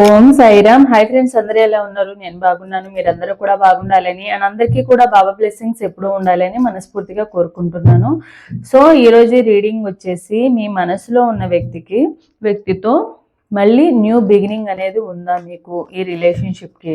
ఓం Sairam. Hi friends అందరూ ఎలా ఉన్నారు? నేను బాగున్నాను మీరందరూ కూడా బాగుండాలని అండ్ అందరికీ కూడా బాబా బ్లెస్సింగ్స్ ఎప్పుడూ ఉండాలని మనస్ఫూర్తిగా కోరుకుంటున్నాను. సో ఈ రీడింగ్ వచ్చేసి మీ మనసులో ఉన్న వ్యక్తికి వ్యక్తితో మళ్ళీ న్యూ బిగినింగ్ అనేది ఉందా మీకు ఈ రిలేషన్షిప్కి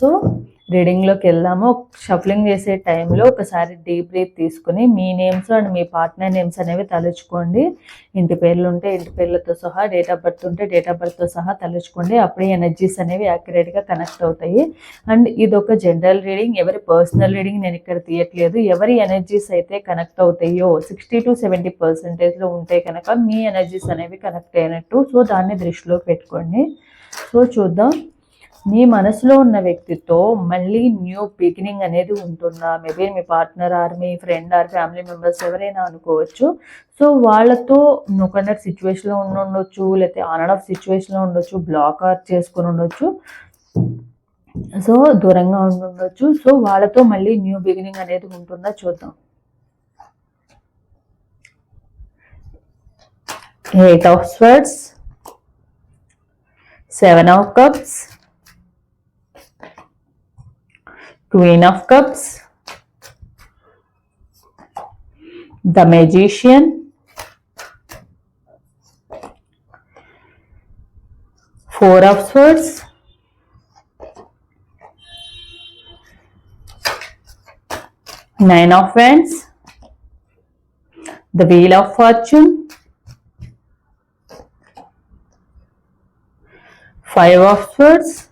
సో రీడింగ్లోకి వెళ్దాము. షఫలింగ్ చేసే టైంలో ఒకసారి డీప్ బ్రీత్ తీసుకుని మీ నేమ్స్ అండ్ మీ పార్ట్నర్ నేమ్స్ అనేవి తలుచుకోండి. ఇంటి పేర్లు ఉంటే ఇంటి పేర్లతో సహా డేట్ ఆఫ్ బర్త్ ఉంటే డేట్ ఆఫ్ బర్త్తో సహా తలుచుకోండి. అప్పుడే ఎనర్జీస్ అనేవి యాక్యురేట్గా కనెక్ట్ అవుతాయి. అండ్ ఇది ఒక జనరల్ రీడింగ్ ఎవరి పర్సనల్ రీడింగ్ నేను ఇక్కడ తీయట్లేదు. ఎవరి ఎనర్జీస్ అయితే కనెక్ట్ అవుతాయో సిక్స్టీ టు సెవెంటీ పర్సెంటేజ్లో ఉంటే కనుక మీ ఎనర్జీస్ అనేవి కనెక్ట్ అయినట్టు. సో దాన్ని దృష్టిలో పెట్టుకోండి. సో చూద్దాం. మీ మనసులో ఉన్న వ్యక్తితో మళ్ళీ న్యూ బిగినింగ్ అనేది ఉంటుందా? మేబీ మీ పార్ట్నర్ ఆర్ మీ ఫ్రెండ్ ఆర్ ఫ్యామిలీ మెంబర్స్ ఎవరైనా అనుకోవచ్చు. సో వాళ్ళతో నువ్వు సిచ్యువేషన్లో ఉండి ఉండొచ్చు లేకపోతే ఆన్ అండ్ ఆఫ్ సిచ్యువేషన్లో ఉండొచ్చు బ్లాక్ ఆర్ చేసుకుని ఉండొచ్చు. సో దూరంగా ఉండొచ్చు. సో వాళ్ళతో మళ్ళీ న్యూ బిగినింగ్ అనేది ఉంటుందా? చూద్దాం. Eight of swords seven of cups Queen of Cups, the Magician, Four of Swords, Nine of Wands, the Wheel of Fortune, Five of Swords,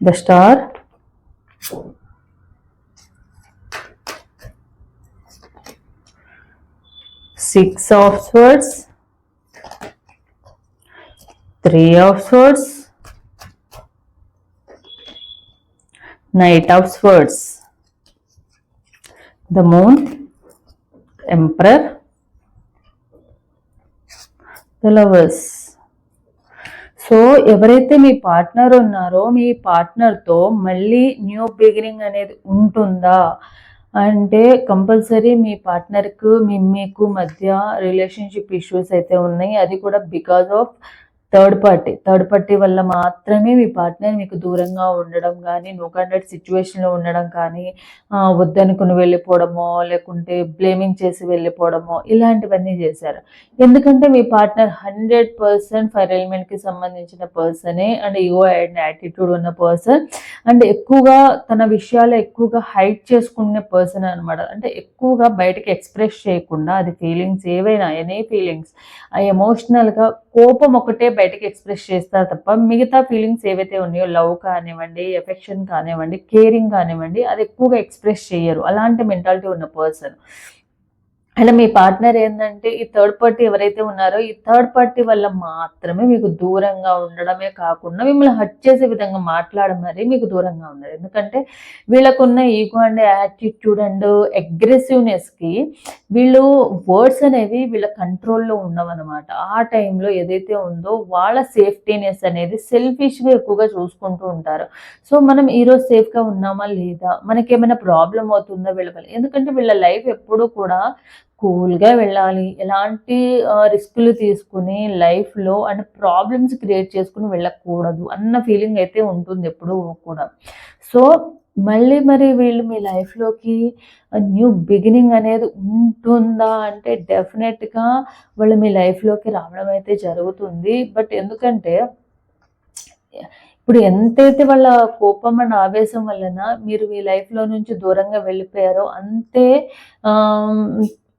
the star. Six of swords. Three of swords. Knight of swords. The moon. Emperor. The lovers so ఎవరైతే మీ partner ఉన్నారో మీ పార్ట్నర్తో మళ్ళీ new beginning అనేది ఉంటుందా? అంటే compulsory మీ పార్ట్నర్కు మీ మీకు మధ్య relationship issues అయితే ఉన్నాయి. అది కూడా because of third party. Third party వల్ల మాత్రమే మీ పార్ట్నర్ మీకు దూరంగా ఉండడం కానీ నో కండక్ట్ సిచ్యువేషన్లో ఉండడం కానీ వద్దనుకుని వెళ్ళిపోవడమో లేకుంటే బ్లేమింగ్ చేసి వెళ్ళిపోవడమో ఇలాంటివన్నీ చేశారు. ఎందుకంటే మీ పార్ట్నర్ హండ్రెడ్ పర్సెంట్ ఫైర్ ఎలిమెంట్కి సంబంధించిన పర్సనే అండ్ ఈగో అండ్ యాటిట్యూడ్ ఉన్న పర్సన్ అండ్ ఎక్కువగా తన విషయాలు ఎక్కువగా హైట్ చేసుకునే పర్సన్ అనమాట అంటే ఎక్కువగా బయటకి ఎక్స్ప్రెస్ చేయకుండా అది ఫీలింగ్స్ ఏవైనా ఎనీ ఫీలింగ్స్ ఆ ఎమోషనల్గా కోపం ఒకటే బయటకి ఎక్స్ప్రెస్ చేస్తారు తప్ప మిగతా ఫీలింగ్స్ ఏవైతే ఉన్నాయో లవ్ కానివ్వండి ఎఫెక్షన్ కానివ్వండి కేరింగ్ కానివ్వండి అది ఎక్కువగా ఎక్స్ప్రెస్ చేయరు. అలాంటి మెంటాలిటీ ఉన్న పర్సన్ అండ్ మీ పార్ట్నర్ ఏంటంటే ఈ థర్డ్ పార్టీ ఎవరైతే ఉన్నారో ఈ థర్డ్ పార్టీ వల్ల మాత్రమే మీకు దూరంగా ఉండడమే కాకుండా మిమ్మల్ని హట్ చేసే విధంగా మాట్లాడడం మరి మీకు దూరంగా ఉన్నారు ఎందుకంటే వీళ్ళకున్న ఈగో అండ్ యాటిట్యూడ్ అండ్ అగ్రెసివ్నెస్కి వీళ్ళు వర్డ్స్ అనేవి వీళ్ళ కంట్రోల్లో ఉండవన్నమాట. ఆ టైంలో ఏదైతే ఉందో వాళ్ళ సేఫ్టీనెస్ అనేది సెల్ఫిష్గా ఎక్కువగా చూసుకుంటూ ఉంటారు. సో మనం ఈరోజు సేఫ్గా ఉన్నామా లేదా మనకేమైనా ప్రాబ్లం అవుతుందా వీళ్ళ ఎందుకంటే వీళ్ళ లైఫ్ ఎప్పుడూ కూడా కూల్గా వెళ్ళాలి. ఎలాంటి రిస్కులు తీసుకుని లైఫ్లో అండ్ ప్రాబ్లమ్స్ క్రియేట్ చేసుకుని వెళ్ళకూడదు అన్న ఫీలింగ్ అయితే ఉంటుంది ఎప్పుడూ కూడా. సో మళ్ళీ మరి వీళ్ళు మీ లైఫ్లోకి న్యూ బిగినింగ్ అనేది ఉంటుందా అంటే డెఫినెట్గా వాళ్ళు మీ లైఫ్లోకి రావడం అయితే జరుగుతుంది. బట్ ఎందుకంటే ఇప్పుడు ఎంతైతే వాళ్ళ కోపం అండ్ ఆవేశం వలన మీరు మీ లైఫ్లో నుంచి దూరంగా వెళ్ళిపోయారో అంతే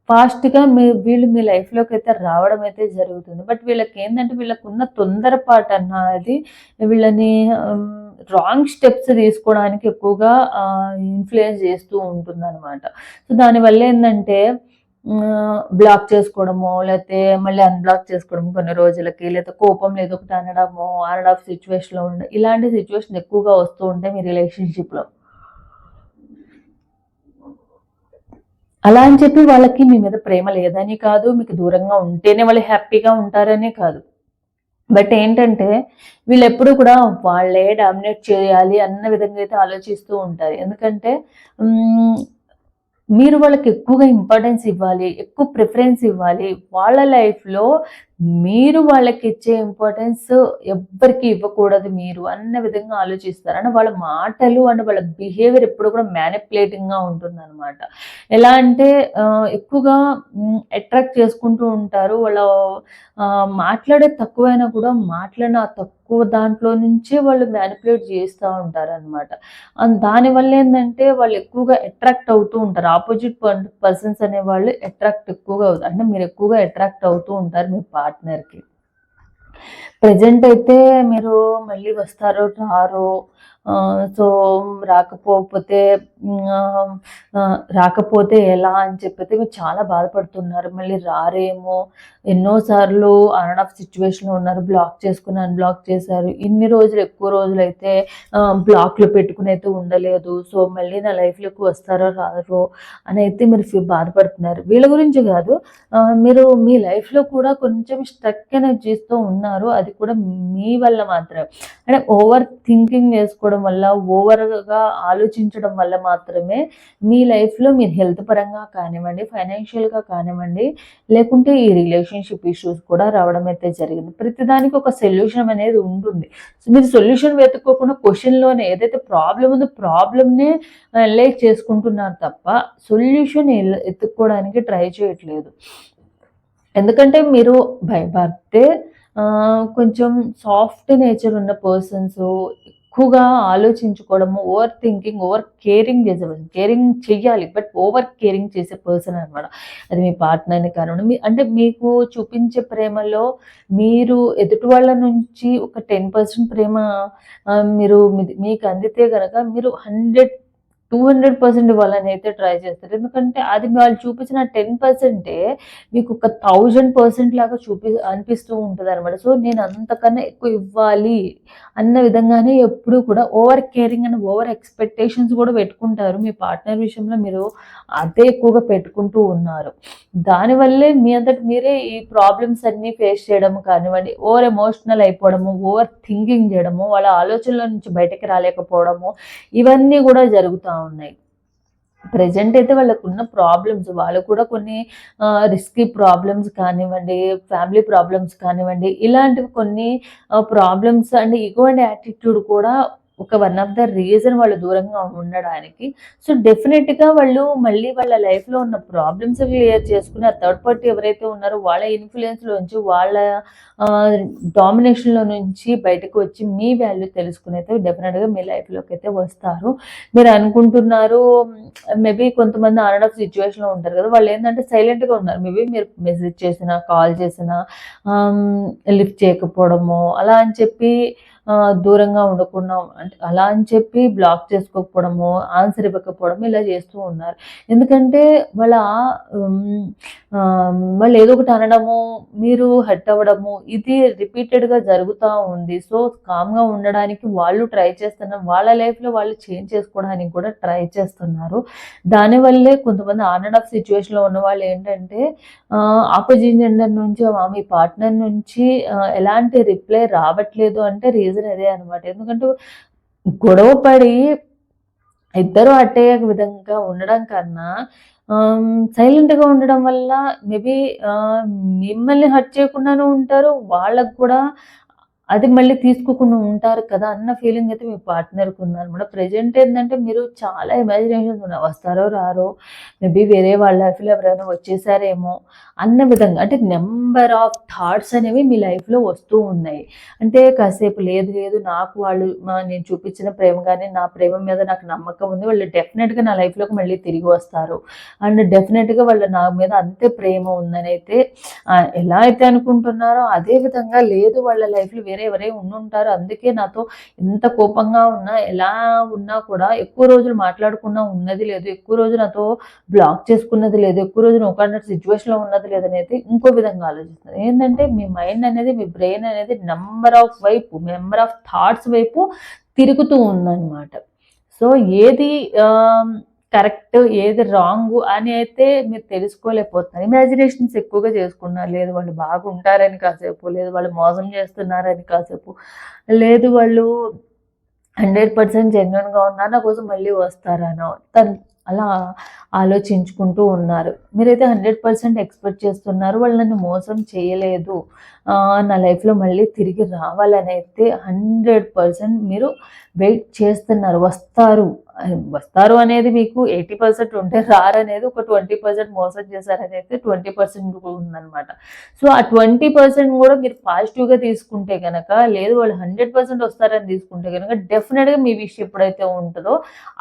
ఫాస్ట్గా మీ వీళ్ళు మీ లైఫ్లోకి అయితే రావడం అయితే జరుగుతుంది. బట్ వీళ్ళకి ఏంటంటే వీళ్ళకు ఉన్న తొందరపాటు అన్నది వీళ్ళని రాంగ్ స్టెప్స్ తీసుకోవడానికి ఎక్కువగా ఇన్ఫ్లుయెన్స్ చేస్తూ ఉంటుంది అనమాట సో దానివల్ల ఏంటంటే బ్లాక్ చేసుకోవడము లేకపోతే మళ్ళీ అన్బ్లాక్ చేసుకోవడము కొన్ని రోజులకి లేకపోతే కోపం లేదు ఒకటి అనడము అండ్ ఆఫ్ సిచ్యువేషన్లో ఉండడం ఇలాంటి సిచ్యువేషన్ ఎక్కువగా వస్తూ ఉంటాయి మీ రిలేషన్షిప్లో అలా అని చెప్పి వాళ్ళకి మీ మీద ప్రేమ లేదని కాదు మీకు దూరంగా ఉంటేనే వాళ్ళు హ్యాపీగా ఉంటారనే కాదు. బట్ ఏంటంటే వీళ్ళు ఎప్పుడు కూడా వాళ్ళే డామినేట్ చేయాలి అన్న విధంగా అయితే ఆలోచిస్తూ ఉంటారు. ఎందుకంటే మీరు వాళ్ళకి ఎక్కువగా ఇంపార్టెన్స్ ఇవ్వాలి ఎక్కువ ప్రిఫరెన్స్ ఇవ్వాలి వాళ్ళ లైఫ్లో మీరు వాళ్ళకి ఇచ్చే ఇంపార్టెన్స్ ఎవ్వరికి ఇవ్వకూడదు మీరు అన్న విధంగా ఆలోచిస్తారు అంటే వాళ్ళ మాటలు అంటే వాళ్ళ బిహేవియర్ ఎప్పుడు కూడా మ్యానిపులేటింగ్గా ఉంటుంది అనమాట ఎలా అంటే ఎక్కువగా అట్రాక్ట్ చేసుకుంటూ ఉంటారు. వాళ్ళ మాట్లాడే తక్కువైనా కూడా మాట్లాడిన తక్కువ దాంట్లో నుంచే వాళ్ళు మ్యానిపులేట్ చేస్తూ ఉంటారు అనమాట దానివల్ల ఏంటంటే వాళ్ళు ఎక్కువగా అట్రాక్ట్ అవుతూ ఉంటారు. ఆపోజిట్ పర్సన్స్ అనే వాళ్ళు అట్రాక్ట్ ఎక్కువగా అవుతారు. అంటే మీరు ఎక్కువగా అట్రాక్ట్ అవుతూ ఉంటారు. మీ పార్ట్నర్కి. ప్రజెంట్ అయితే మీరు మళ్ళీ వస్తారో రారో సో రాకపోతే రాకపోతే ఎలా అని చెప్పితే మీరు చాలా బాధపడుతున్నారు. మళ్ళీ రారేమో ఎన్నోసార్లు అన్ ఆఫ్ సిచ్యువేషన్లో ఉన్నారు బ్లాక్ చేసుకుని అన్బ్లాక్ చేశారు. ఇన్ని రోజులు ఎక్కువ రోజులు అయితే బ్లాక్లు పెట్టుకుని అయితే ఉండలేదు. సో మళ్ళీ నా లైఫ్లోకి వస్తారో రారో అని అయితే మీరు బాధపడుతున్నారు. వీళ్ళ గురించి కాదు మీరు మీ లైఫ్లో కూడా కొంచెం స్ట్రక్ అనేది చేస్తూ ఉన్నారు. అది కూడా మీ వల్ల మాత్రమే. అంటే ఓవర్ థింకింగ్ చేసుకోవడం వల్ల ఓవర్గా ఆలోచించడం వల్ల మాత్రమే మీ లైఫ్లో మీరు హెల్త్ పరంగా కానివ్వండి ఫైనాన్షియల్గా కానివ్వండి లేకుంటే ఈ రిలేషన్షిప్ ఇష్యూస్ కూడా రావడం అయితే జరిగింది. ప్రతిదానికి ఒక సొల్యూషన్ అనేది ఉంటుంది. సో మీరు సొల్యూషన్ వెతుక్కోకుండా క్వశ్చన్లోనే ఏదైతే ప్రాబ్లం ఉందో ప్రాబ్లమ్నే లేక్ చేసుకుంటున్నారు తప్ప సొల్యూషన్ ఎత్తుక్కోవడానికి ట్రై చేయట్లేదు. ఎందుకంటే మీరు భయపడితే కొంచెం సాఫ్ట్ నేచర్ ఉన్న పర్సన్స్ ఎక్కువగా ఆలోచించుకోవడము ఓవర్ థింకింగ్ ఓవర్ కేరింగ్ చేసే కేరింగ్ చెయ్యాలి బట్ ఓవర్ కేరింగ్ చేసే పర్సన్ అనమాట అది మీ పార్ట్నర్ని కానివ్వండి మీ అంటే మీకు చూపించే ప్రేమలో మీరు ఎదుటి వాళ్ళ నుంచి ఒక టెన్ పర్సెంట్ ప్రేమ మీరు మీకు అందితే కనుక మీరు హండ్రెడ్ టూ హండ్రెడ్ పర్సెంట్ ఇవ్వాలని అయితే ట్రై చేస్తారు. ఎందుకంటే అది వాళ్ళు చూపించిన టెన్ పర్సెంటే మీకు ఒక థౌజండ్ పర్సెంట్ లాగా చూపి అనిపిస్తూ ఉంటుంది అనమాట సో నేను అంతకన్నా ఎక్కువ ఇవ్వాలి అన్న విధంగానే ఎప్పుడూ కూడా over caring and over expectations కూడా పెట్టుకుంటారు. మీ పార్ట్నర్ విషయంలో మీరు అదే ఎక్కువగా పెట్టుకుంటూ ఉన్నారు. దానివల్లే మీ అంతటి మీరే ఈ ప్రాబ్లమ్స్ అన్నీ ఫేస్ చేయడం కానివ్వండి ఓవర్ ఎమోషనల్ అయిపోవడము ఓవర్ థింకింగ్ చేయడము వాళ్ళ ఆలోచనల నుంచి బయటకు రాలేకపోవడము ఇవన్నీ కూడా జరుగుతాయి ఉన్నాయి ప్రజెంట్ అయితే వాళ్ళకు ఉన్న ప్రాబ్లమ్స్ వాళ్ళు కూడా కొన్ని రిస్కీ ప్రాబ్లమ్స్ కానివ్వండి ఫ్యామిలీ ప్రాబ్లమ్స్ కానివ్వండి ఇలాంటివి కొన్ని problems and ego and attitude కూడా ఒక వన్ ఆఫ్ ద రీజన్ వాళ్ళు దూరంగా ఉండడానికి. సో డెఫినెట్గా వాళ్ళు మళ్ళీ వాళ్ళ లైఫ్లో ఉన్న ప్రాబ్లమ్స్ క్లియర్ చేసుకుని ఆ థర్డ్ పార్టీ ఎవరైతే ఉన్నారో వాళ్ళ ఇన్ఫ్లుయెన్స్లోంచి వాళ్ళ డామినేషన్లో నుంచి బయటకు వచ్చి మీ వాల్యూ తెలుసుకుని అయితే డెఫినెట్గా మీ లైఫ్లోకి అయితే వస్తారు. మీరు అనుకుంటున్నారు మేబీ కొంతమంది ఆన్ ఆఫ్ సిచ్యువేషన్లో ఉంటారు కదా వాళ్ళు ఏంటంటే సైలెంట్గా ఉన్నారు. మేబీ మీరు మెసేజ్ చేసినా కాల్ చేసినా లిఫ్ట్ చేయకపోవడము అలా అని చెప్పి దూరంగా ఉండకుండా అంటే అలా అని చెప్పి బ్లాక్ చేసుకోకపోవడము ఆన్సర్ ఇవ్వకపోవడం ఇలా చేస్తూ ఉన్నారు. ఎందుకంటే వాళ్ళ వాళ్ళు ఏదో ఒకటి అనడము మీరు హర్ట్ అవ్వడము ఇది రిపీటెడ్గా జరుగుతూ ఉంది. సో కామ్గా ఉండడానికి వాళ్ళు ట్రై చేస్తున్నారు వాళ్ళ లైఫ్లో వాళ్ళు చేంజ్ చేసుకోవడానికి కూడా ట్రై చేస్తున్నారు. దానివల్లే కొంతమంది ఆన్ అండ్ ఆఫ్ సిచ్యువేషన్లో ఉన్న వాళ్ళు ఏంటంటే ఆపోజిట్ జెండర్ నుంచి ఆ మీ పార్ట్నర్ నుంచి ఎలాంటి రిప్లై రావట్లేదు అంటే రీజన్ అదే అనమాట ఎందుకంటే గొడవ పడి ఇద్దరు అట్టే విధంగా ఉండడం కన్నా సైలెంట్గా ఉండడం వల్ల మేబీ మిమ్మల్ని హర్ట్ చేయకుండానే ఉంటారు. వాళ్ళకు కూడా అది మళ్ళీ తీసుకోకుండా ఉంటారు కదా అన్న ఫీలింగ్ అయితే మీ పార్ట్నర్కి ఉందన్నమాట ప్రజెంట్ ఏంటంటే మీరు చాలా ఇమాజినేషన్స్ ఉన్నాయి వస్తారో రారో మేబీ వేరే వాళ్ళ లైఫ్లో ఎవరైనా వచ్చేసారేమో అన్న విధంగా అంటే నెంబర్ ఆఫ్ థాట్స్ అనేవి మీ లైఫ్లో వస్తూ ఉన్నాయి. అంటే కాసేపు లేదు లేదు నాకు వాళ్ళు నేను చూపించిన ప్రేమ కానీ నా ప్రేమ మీద నాకు నమ్మకం ఉంది వాళ్ళు డెఫినెట్గా నా లైఫ్లోకి మళ్ళీ తిరిగి వస్తారు. అండ్ డెఫినెట్గా వాళ్ళు నా మీద అంతే ప్రేమ ఉందని అయితే ఎలా అయితే అనుకుంటున్నారో అదే విధంగా లేదు వాళ్ళ లైఫ్లో వేరే వేరే ఎవరే ఉండుంటారు. అందుకే నాతో ఎంత కోపంగా ఉన్నా ఎలా ఉన్నా కూడా ఎక్కువ రోజులు మాట్లాడకుండా ఉన్నది లేదు. ఎక్కువ రోజు నాతో బ్లాక్ చేసుకున్నది లేదు. ఎక్కువ రోజు ఒక సిచ్యువేషన్లో ఉన్నది లేదనేది ఇంకో విధంగా ఆలోచిస్తుంది ఏంటంటే మీ మైండ్ అనేది మీ బ్రెయిన్ అనేది నెంబర్ ఆఫ్ వైపు నెంబర్ ఆఫ్ థాట్స్ వైపు తిరుగుతూ ఉందన్నమాట. సో ఏది కరెక్ట్ ఏది రాంగ్ అని అయితే మీరు తెలుసుకోలేకపోతున్నారు. ఇమాజినేషన్స్ ఎక్కువగా చేసుకున్నారు లేదు వాళ్ళు బాగుంటారని కాసేపు లేదు వాళ్ళు మోసం చేస్తున్నారని కాసేపు లేదు వాళ్ళు హండ్రెడ్ పర్సెంట్ జెన్యున్గా ఉన్నారు నా కోసం మళ్ళీ వస్తారనో తను అలా ఆలోచించుకుంటూ ఉన్నారు. మీరైతే హండ్రెడ్ పర్సెంట్ ఎక్స్పెక్ట్ చేస్తున్నారు వాళ్ళు నన్ను మోసం చేయలేదు నా లైఫ్లో మళ్ళీ తిరిగి రావాలని అయితే హండ్రెడ్ పర్సెంట్ మీరు వెయిట్ చేస్తున్నారు. వస్తారు. వస్తారు అనేది మీకు ఎయిటీ పర్సెంట్ ఉంటే రారనేది ఒక ట్వంటీ పర్సెంట్ మోసం చేశారని అయితే ట్వంటీ పర్సెంట్ ఉందన్నమాట. సో ఆ ట్వంటీ పర్సెంట్ కూడా మీరు పాజిటివ్గా తీసుకుంటే కనుక లేదు వాళ్ళు హండ్రెడ్ పర్సెంట్ వస్తారని తీసుకుంటే కనుక డెఫినెట్గా మీ విషయం ఎప్పుడైతే ఉంటుందో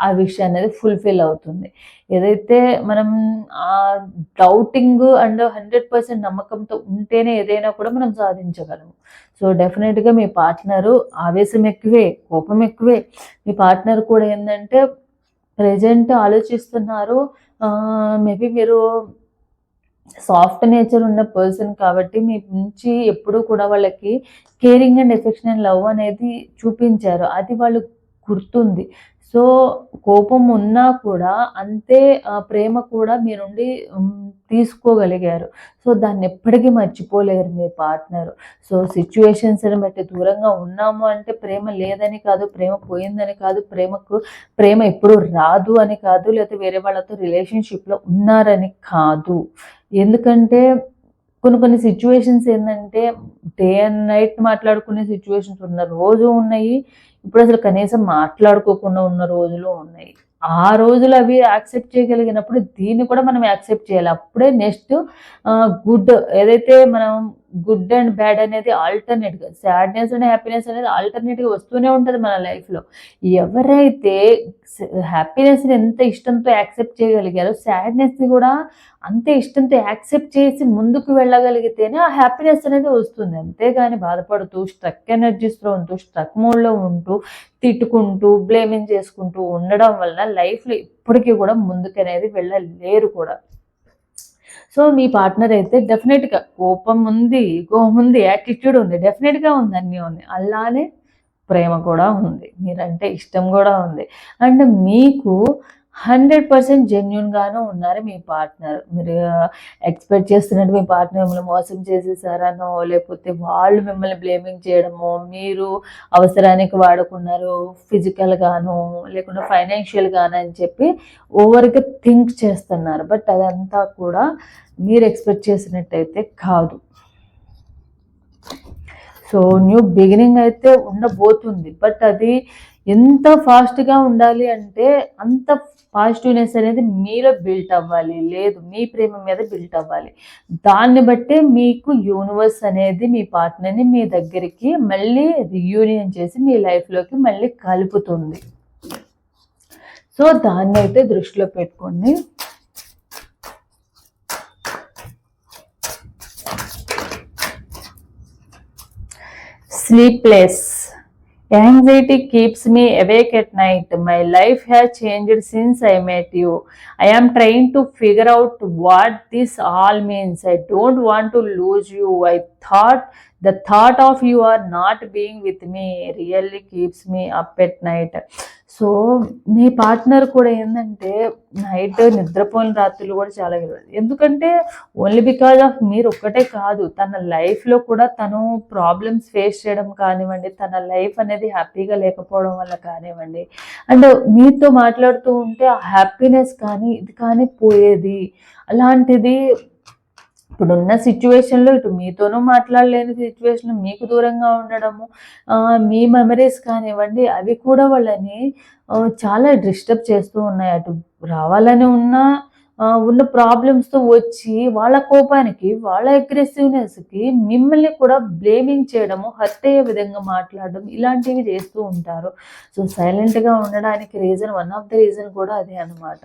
ఆ విషయం అనేది ఫుల్ఫిల్ అవుతుంది. ఏదైతే మనం డౌటింగ్ అండ్ హండ్రెడ్ పర్సెంట్ నమ్మకంతో ఉంటేనే ఏదైనా కూడా మనం సాధించగలము. సో డెఫినెట్గా మీ పార్ట్నరు ఆవేశం ఎక్కువే కోపం ఎక్కువే. మీ పార్ట్నర్ కూడా ఏంటంటే ప్రజెంట్ ఆలోచిస్తున్నారు. మేబీ మీరు సాఫ్ట్ నేచర్ ఉన్న పర్సన్ కాబట్టి మీ నుంచి ఎప్పుడూ కూడా వాళ్ళకి caring and affection and love అనేది చూపించారు. అది వాళ్ళు గుర్తుంది. సో కోపం ఉన్నా కూడా అంతే ప్రేమ కూడా మీ నుండి తీసుకోగలిగారు. సో దాన్ని ఎప్పటికీ మర్చిపోలేరు మీ పార్ట్నర్. సో సిచ్యువేషన్స్ని బట్టి దూరంగా ఉన్నాము అంటే ప్రేమ లేదని కాదు ప్రేమ పోయిందని కాదు ప్రేమకు ప్రేమ ఎప్పుడు రాదు అని కాదు లేకపోతే వేరే వాళ్ళతో రిలేషన్షిప్లో ఉన్నారని కాదు. ఎందుకంటే కొన్ని కొన్ని సిచ్యువేషన్స్ ఏంటంటే డే అండ్ నైట్ మాట్లాడుకునే సిచ్యువేషన్స్ ఉన్న రోజు ఉన్నాయి. ఇప్పుడు అసలు కనీసం మాట్లాడుకోకుండా ఉన్న రోజులు ఉన్నాయి. ఆ రోజులు అవి యాక్సెప్ట్ చేయగలిగినప్పుడు దీన్ని కూడా మనం యాక్సెప్ట్ చేయాలి. అప్పుడే నెక్స్ట్ గుడ్ ఏదైతే మనం గుడ్ అండ్ బ్యాడ్ అనేది ఆల్టర్నేట్గా సాడ్నెస్ అండ్ హ్యాపీనెస్ అనేది ఆల్టర్నేట్గా వస్తూనే ఉంటుంది మన లైఫ్లో ఎవరైతే హ్యాపీనెస్ని ఎంత ఇష్టంతో యాక్సెప్ట్ చేయగలిగారో సాడ్నెస్ని కూడా అంతే ఇష్టంతో యాక్సెప్ట్ చేసి ముందుకు వెళ్ళగలిగితేనే ఆ హ్యాపీనెస్ అనేది వస్తుంది. అంతేగాని బాధపడుతూ స్ట్రక్ ఎనర్జీస్లో ఉంటూ స్ట్రక్ మోడ్లో ఉంటూ తిట్టుకుంటూ బ్లేమింగ్ చేసుకుంటూ ఉండడం వల్ల లైఫ్లో ఇప్పటికీ కూడా ముందుకు అనేది వెళ్ళలేరు కూడా. సో మీ పార్ట్నర్ అయితే డెఫినెట్గా కోపం ఉంది కోపం ఉంది యాటిట్యూడ్ ఉంది డెఫినెట్గా ఉంది అన్నీ ఉంది అలానే ప్రేమ కూడా ఉంది. మీరంటే ఇష్టం కూడా ఉంది. అండ్ మీకు హండ్రెడ్ పర్సెంట్ జెన్యున్గాను ఉన్నారు మీ పార్ట్నర్. మీరు ఎక్స్పెక్ట్ చేస్తున్నట్టు మీ పార్ట్నర్ మిమ్మల్ని మోసం చేసేసారనో లేకపోతే వాళ్ళు మిమ్మల్ని బ్లేమింగ్ చేయడమో మీరు అవసరానికి వాడుకున్నారు ఫిజికల్గాను లేకుంటే ఫైనాన్షియల్గాను అని చెప్పి ఓవర్గా థింక్ చేస్తున్నారు. బట్ అదంతా కూడా మీరు ఎక్స్పెక్ట్ చేసినట్టయితే కాదు. సో న్యూ బిగినింగ్ అయితే ఉండబోతుంది. బట్ అది ఎంత ఫాస్ట్గా ఉండాలి అంటే అంత పాజిటివ్నెస్ అనేది మీలో బిల్ట్ అవ్వాలి. లేదు మీ ప్రేమ మీద బిల్ట్ అవ్వాలి. దాన్ని బట్టే మీకు యూనివర్స్ అనేది మీ పార్ట్నర్ని మీ దగ్గరికి మళ్ళీ రియూనియన్ చేసి మీ లైఫ్లోకి మళ్ళీ కలుపుతుంది. సో దాన్ని అయితే దృష్టిలో పెట్టుకోండి. Sleepless Anxiety keeps me awake at night. My life has changed since I met you. I am trying to figure out what this all means. I don't want to lose you. I thought the thought of you are not being with me really keeps me up at night. So me partner కూడా ఏంటంటే night నిద్రపోయిన రాత్రులు కూడా చాలా ఎందుకంటే only because of మీరు ఒక్కటే కాదు తన లైఫ్లో కూడా తను ప్రాబ్లమ్స్ ఫేస్ చేయడం కానివ్వండి తన లైఫ్ అనేది హ్యాపీగా లేకపోవడం వల్ల కానివ్వండి అండ్ మీతో మాట్లాడుతూ ఉంటే ఆ హ్యాపీనెస్ కానీ ఇది కానీ పోయేది. అలాంటిది ఇప్పుడున్న సిచ్యువేషన్లో ఇటు మీతోనూ మాట్లాడలేని సిచ్యువేషన్ మీకు దూరంగా ఉండడము మీ మెమరీస్ కానివ్వండి అవి కూడా వాళ్ళని చాలా డిస్టర్బ్ చేస్తూ ఉన్నాయి. అటు రావాలని ఉన్న ఉన్న ప్రాబ్లమ్స్తో వచ్చి వాళ్ళ కోపానికి వాళ్ళ అగ్రెసివ్నెస్కి మిమ్మల్ని కూడా బ్లేమింగ్ చేయడము హర్ట్ అయ్యే విధంగా మాట్లాడడం ఇలాంటివి చేస్తూ ఉంటారు. సో సైలెంట్గా ఉండడానికి reason one of the reason కూడా అదే అనమాట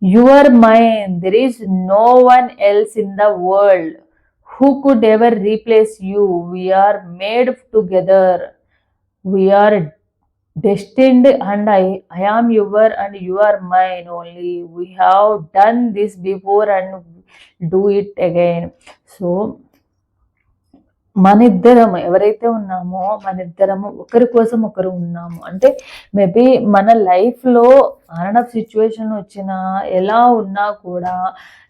your mind. There is no one else in the world who could ever replace you. We are made together. We are destined, and I, I am your and you are mine only. We have done this before and do it again. So, మన ఇద్దరం ఎవరైతే ఉన్నామో మనిద్దరము ఒకరి కోసం ఒకరు ఉన్నాము. అంటే maybe మన లైఫ్లో ఆన్ ఆఫ్ సిచ్యువేషన్ వచ్చినా ఎలా ఉన్నా కూడా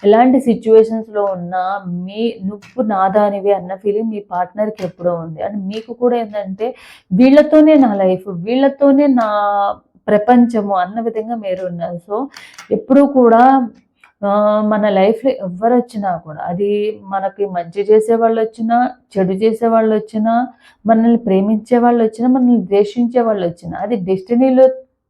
ఎలాంటి సిచ్యువేషన్స్లో ఉన్నా మీ నువ్వు నాదానివి అన్న ఫీలింగ్ మీ పార్ట్నర్కి ఎప్పుడో ఉంది. అండ్ మీకు కూడా ఏంటంటే వీళ్ళతోనే నా లైఫ్ వీళ్ళతోనే నా ప్రపంచము అన్న విధంగా మీరు ఉన్నారు. సో ఎప్పుడూ కూడా మన లైఫ్లో ఎవరు వచ్చినా కూడా అది మనకి మంచి చేసే వాళ్ళు వచ్చినా చెడు చేసే వాళ్ళు వచ్చినా మనల్ని ప్రేమించే వాళ్ళు వచ్చినా మనల్ని ద్వేషించే వాళ్ళు వచ్చినా అది డెస్టినీలో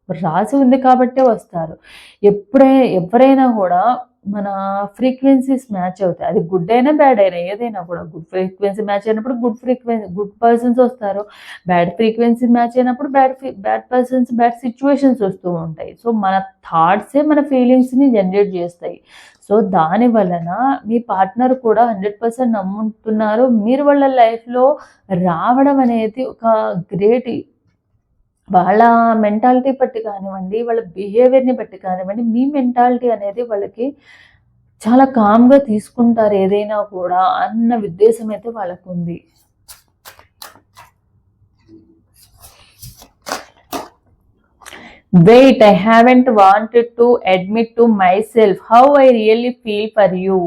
రాసి ఉంది కాబట్టే వస్తారు. ఎప్పుడై ఎవరైనా కూడా మన ఫ్రీక్వెన్సీస్ మ్యాచ్ అవుతాయి. అది గుడ్ అయినా బ్యాడ్ అయినా ఏదైనా కూడా గుడ్ ఫ్రీక్వెన్సీ మ్యాచ్ అయినప్పుడు గుడ్ ఫ్రీక్వెన్సీ గుడ్ పర్సన్స్ వస్తారు. బ్యాడ్ ఫ్రీక్వెన్సీ మ్యాచ్ అయినప్పుడు bad bad persons bad situations వస్తూ ఉంటాయి. సో మన థాట్సే మన ఫీలింగ్స్ని జనరేట్ చేస్తాయి. సో దాని వలన మీ పార్ట్నర్ కూడా హండ్రెడ్ పర్సెంట్ నమ్ముతున్నారు మీరు వాళ్ళ లైఫ్లో రావడం అనేది ఒక గ్రేట్ వాళ్ళ మెంటాలిటీ బట్టి కానివ్వండి వాళ్ళ బిహేవియర్ని బట్టి కానివ్వండి మీ మెంటాలిటీ అనేది వాళ్ళకి చాలా కామ్గా తీసుకుంటారు ఏదైనా కూడా అన్న ఉద్దేశం అయితే వాళ్ళకు ఉంది wait I haven't wanted to admit to myself how I really feel for you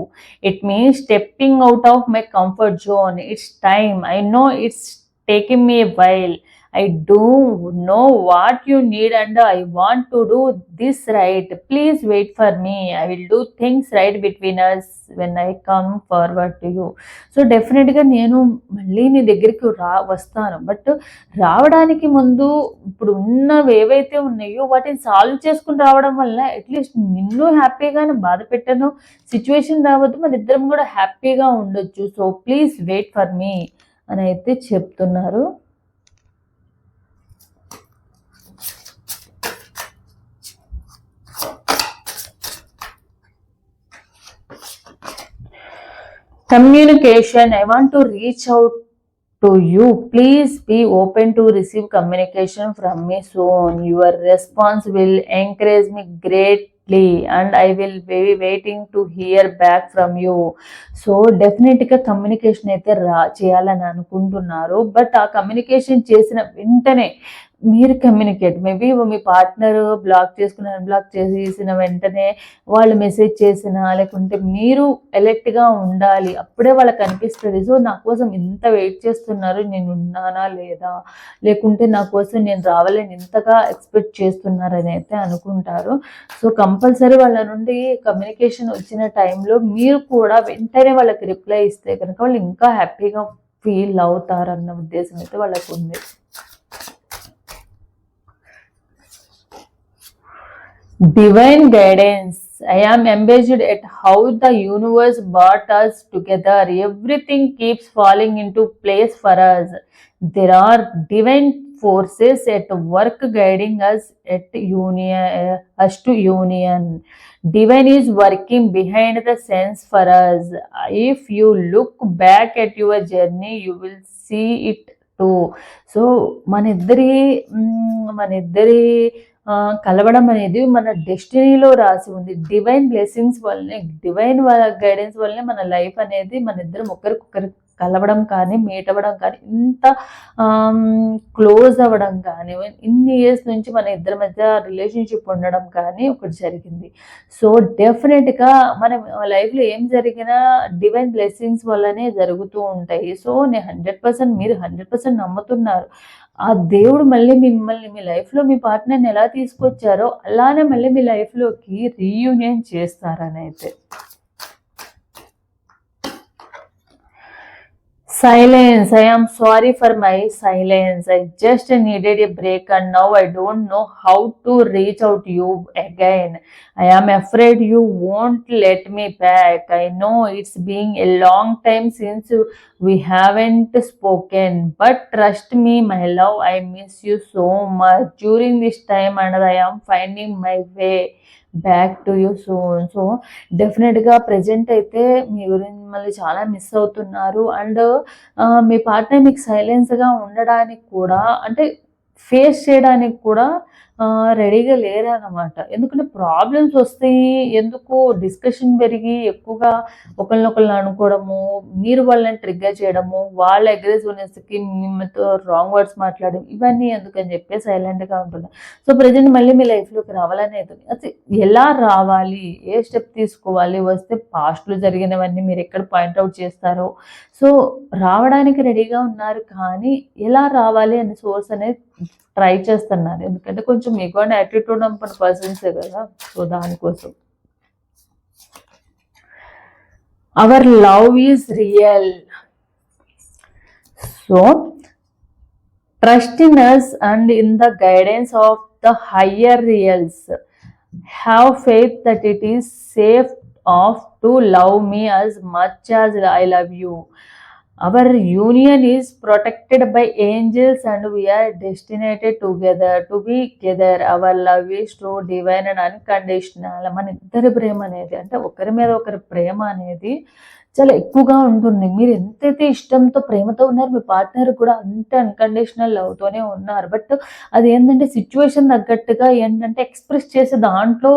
it mean stepping out of my comfort zone it's time I know it's taking me while I do know what you need and I want to do this right please wait for me I will do things right between us when I come forward to you so డెఫినెట్గా నేను మళ్ళీ నీ దగ్గరికి రా వస్తాను. But రావడానికి ముందు ఇప్పుడు ఉన్నవి ఏవైతే ఉన్నాయో వాటిని సాల్వ్ చేసుకుని రావడం వల్ల అట్లీస్ట్ నిన్ను హ్యాపీగానే బాధ పెట్టను సిచ్యువేషన్ రావద్దు. మన ఇద్దరం కూడా హ్యాపీగా ఉండొచ్చు. So please wait for me అని అయితే చెప్తున్నారు. Communication I want to reach out to you please be open to receive communication from me soon your response will encourage me greatly and I will be waiting to hear back from you so డెఫినెట్గా communication అయితే రా చేయాలని అనుకుంటున్నారు. But ఆ communication చేసిన వెంటనే మీరు communicate maybe మీ పార్ట్నర్ బ్లాక్ చేసుకున్న బ్లాక్ చేసిన వెంటనే వాళ్ళు మెసేజ్ చేసినా లేకుంటే మీరు ఎలర్ట్గా ఉండాలి. అప్పుడే వాళ్ళకి అనిపిస్తుంది సో నా కోసం ఇంత వెయిట్ చేస్తున్నారు నేను ఉన్నానా లేదా? లేకుంటే నా కోసం నేను రావాలని ఇంతగా ఎక్స్పెక్ట్ చేస్తున్నారని అయితే అనుకుంటారు. సో కంపల్సరీ వాళ్ళ నుండి కమ్యూనికేషన్ వచ్చిన టైంలో మీరు కూడా వెంటనే వాళ్ళకి రిప్లై ఇస్తే కనుక వాళ్ళు ఇంకా హ్యాపీగా ఫీల్ అవుతారన్న ఉద్దేశం అయితే వాళ్ళకు ఉంది. divine guidance. I am amazed at how the universe brought us together. Everything keeps falling into place for us. There are divine forces at work guiding us at union, uh, us to union. Divine is working behind the scenes for us. If you look back at your journey, you will see it too. So, maniddari, mm, maniddari. కలవడం అనేది మన డెస్టినీలో రాసి ఉంది. Divine blessings వల్లనే divine guidance వల్లనే మన life అనేది మన ఇద్దరం ఒకరికొకరు కలవడం కానీ మీట్ అవ్వడం కానీ ఇంత క్లోజ్ అవ్వడం కానీ ఇన్ని ఇయర్స్ నుంచి మన ఇద్దరి మధ్య రిలేషన్షిప్ ఉండడం కానీ ఒకటి జరిగింది. సో డెఫినెట్గా మన లైఫ్లో ఏం జరిగినా డివైన్ బ్లెస్సింగ్స్ వల్లనే జరుగుతూ ఉంటాయి. సో నేను హండ్రెడ్ పర్సెంట్ మీరు హండ్రెడ్ పర్సెంట్ నమ్ముతున్నారు. ఆ దేవుడు మళ్ళీ మిమ్మల్ని మీ లైఫ్లో మీ పార్ట్నర్ని ఎలా తీసుకొచ్చారో అలానే మళ్ళీ మీ లైఫ్లోకి రీయూనియన్ చేస్తారని అయితే Silence. I am sorry for my silence. I just needed a break and now I don't know how to reach out to you again. I am afraid you won't let me back. I know it's been a long time since we haven't spoken, but trust me, my love, I miss you so much during this time and I am finding my way back to you so so డెఫినెట్గా present అయితే మీ గురించి మళ్ళీ చాలా miss అవుతున్నారు. And మీ partner మీకు సైలెన్స్గా ఉండడానికి కూడా అంటే ఫేస్ చేయడానికి కూడా రెడీగా లేరన్నమాట. ఎందుకంటే ప్రాబ్లమ్స్ వస్తాయి ఎందుకు డిస్కషన్ పెరిగి ఎక్కువగా ఒకరినొకరిని అనుకోవడము మీరు వాళ్ళని ట్రిగ్గర్ చేయడము వాళ్ళ అగ్రెసివ్నెస్కి మీతో రాంగ్ వర్డ్స్ మాట్లాడడం ఇవన్నీ ఎందుకని చెప్పి సైలెంట్గా ఉంటుంది సో ప్రజెంట్ మళ్ళీ మీ లైఫ్లోకి రావాలనే అది ఎలా రావాలి ఏ స్టెప్ తీసుకోవాలి వస్తే పాస్ట్లో జరిగినవన్నీ మీరు ఎక్కడ పాయింట్అవుట్ చేస్తారో. సో రావడానికి రెడీగా ఉన్నారు కానీ ఎలా రావాలి అనే సోర్స్ అనేది ట్రై చేస్తున్నారు. ఎందుకంటే కొంచెం మీకు అంటే యాటిట్యూడ్ అనుకున్న పర్సన్సే కదా. సో దానికోసం. Our love is real so trust in us and in the guidance of the higher realms have faith that it is safe of to love me as much I love you our union is protected by angels and we are destined together to be together our love is true divine and unconditional మన ఇద్దరి ప్రేమ అనేది అంటే ఒకరి మీద ఒకరి ప్రేమ అనేది చాలా ఎక్కువగా ఉంటుంది. మీరు ఎంతైతే ఇష్టంతో ప్రేమతో ఉన్నారు మీ పార్ట్నర్ కూడా అంతే అన్కండిషనల్ లవ్తోనే ఉన్నారు. బట్ అది ఏంటంటే సిచ్యువేషన్ తగ్గట్టుగా ఏంటంటే ఎక్స్ప్రెస్ చేసే దాంట్లో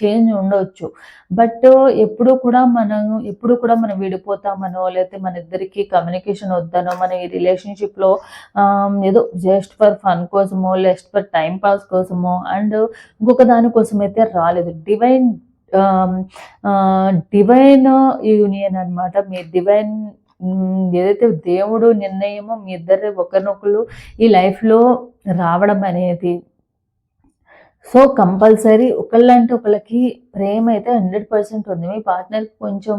చేంజ్ ఉండవచ్చు బట్ ఎప్పుడు కూడా మనం ఎప్పుడు కూడా మనం విడిపోతామనో లేకపోతే మన ఇద్దరికి కమ్యూనికేషన్ వద్దనో మన ఈ రిలేషన్షిప్లో ఏదో జస్ట్ ఫర్ ఫన్ కోసమో జస్ట్ ఫర్ టైం పాస్ కోసమో అండ్ ఇంకొక దానికోసం అయితే రాలేదు. డివైన్ డివైన్ యూనియన్ అనమాట మీ డివైన్ ఏదైతే దేవుడు నిర్ణయమో మీ ఇద్దరు ఒకరినొకరు ఈ లైఫ్లో రావడం అనేది సో కంపల్సరీ ఒకళ్ళంటే ఒకళ్ళకి ప్రేమ అయితే హండ్రెడ్ పర్సెంట్ ఉంది మీ పార్ట్నర్కి కొంచెం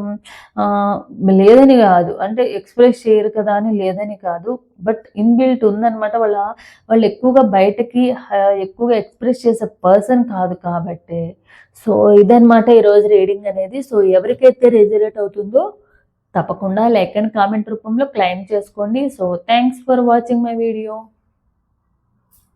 లేదని కాదు. అంటే ఎక్స్ప్రెస్ చేయరు కదా అని లేదని కాదు. బట్ ఇన్బిల్ట్ ఉందన్నమాట. వాళ్ళ వాళ్ళు ఎక్కువగా బయటకి ఎక్కువగా ఎక్స్ప్రెస్ చేసే పర్సన్ కాదు కాబట్టి. సో ఇదనమాట ఈరోజు రీడింగ్ అనేది. సో ఎవరికైతే రెజరేట్ అవుతుందో తప్పకుండా లైక్ అండ్ కామెంట్ రూపంలో క్లైమ్ చేసుకోండి. So thanks for watching my video